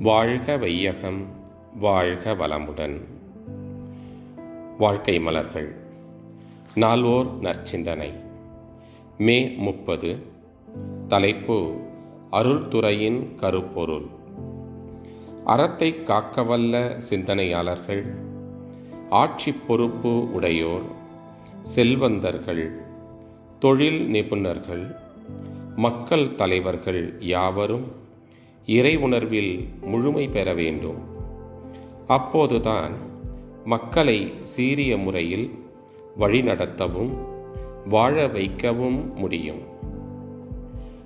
வாழ்க வையகம் வாழ்க வளமுடன். வாழ்க்கை மலர்கள். நால்வோர் நற்சிந்தனை. மே முப்பது. தலைப்பு அருள்துறையின் கருப்பொருள். அறத்தை காக்கவல்ல சிந்தனையாளர்கள். ஆட்சி பொறுப்பு உடையோர் செல்வந்தர்கள். தொழில் நிபுணர்கள். மக்கள் தலைவர்கள் யாவரும் இறை உணர்வில் முழுமை பெற வேண்டும். அப்போதுதான் மக்களை சீரிய முறையில் வழிநடத்தவும் வாழ வைக்கவும் முடியும்.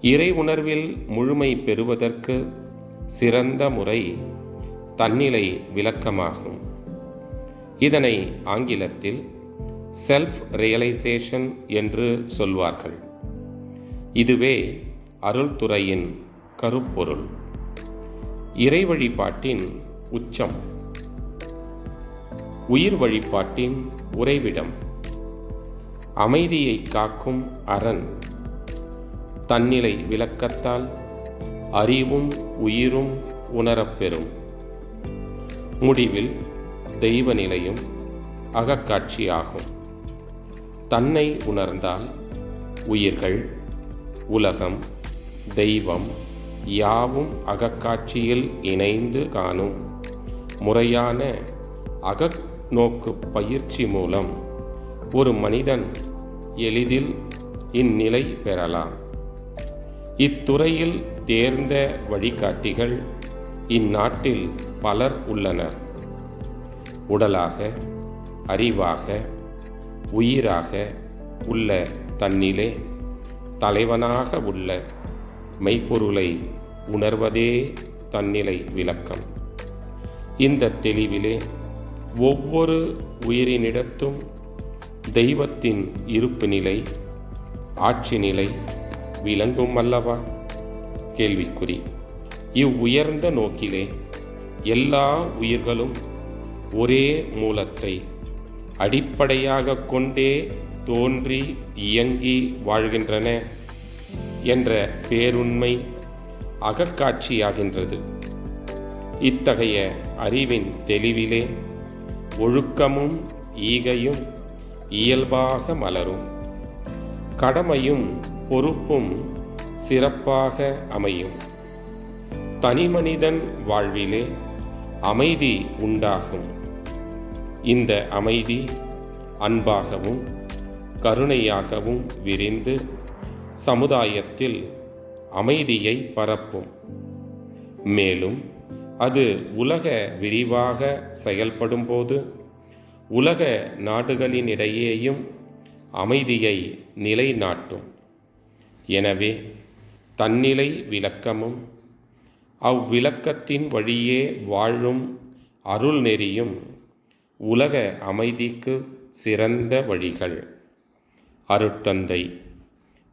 இறை உணர்வில் முழுமை பெறுவதற்கு சிறந்த முறை தன்னிலை விளக்கமாகும். இதனை ஆங்கிலத்தில் செல்ஃப் ரியலைசேஷன் என்று சொல்வார்கள். இதுவே அருள்துறையின் கருப்பொருள். இறை வழிபாட்டின் உச்சம். உயிர் வழிபாட்டின் உறைவிடம். அமைதியை காக்கும் அரண். தன்னிலை விளக்கத்தால் அறிவும் உயிரும் உணரப்பெறும் முடிவில் தெய்வ நிலையும் அகக்காட்சியாகும். தன்னை உணர்ந்தால் உயிர்கள் உலகம் தெய்வம் யாவும் அகக்காட்சியில் இணைந்து காணும். முறையான அகநோக்கு பயிற்சி மூலம் ஒரு மனிதன் எளிதில் இந்நிலை பெறலாம். இத்துறையில் தேர்ந்த வழிகாட்டிகள் இந்நாட்டில் பலர் உள்ளனர். உடலாக அறிவாக உயிராக உள்ள தன்னிலே தலைவனாக உள்ள மெய்ப்பொருளை உணர்வதே தன்னிலை விளக்கம். இந்த தெளிவிலே ஒவ்வொரு உயிரினிடத்தும் தெய்வத்தின் இருப்பு நிலை ஆட்சி நிலை விளங்கும் அல்லவா? கேள்விக்குறி. இவ்வுயர்ந்த நோக்கிலே எல்லா உயிர்களும் ஒரே மூலத்தை அடிப்படையாக கொண்டே தோன்றி இயங்கி வாழ்கின்றன. என்ற பேருண்மை அகக்காட்சியாகின்றது. இத்தகைய அறிவின் தெளிவிலே ஒழுக்கமும் ஈகையும் இயல்பாக மலரும். கடமையும் பொறுப்பும் சிறப்பாக அமையும். தனிமனிதன் வாழ்விலே அமைதி உண்டாகும். இந்த அமைதி அன்பாகவும் கருணையாகவும் விரிந்து சமுதாயத்தில் அமைதியை பரப்பும். மேலும் அது உலக விரிவாக செயல்படும்போது உலக நாடுகளினிடையேயும் அமைதியை நிலைநாட்டும். எனவே தன்னிலை விளக்கமும் அவ்விளக்கத்தின் வழியே வாழும் அருள் நெறியும் உலக அமைதிக்கு சிறந்த வழிகள். அருட்தந்தை.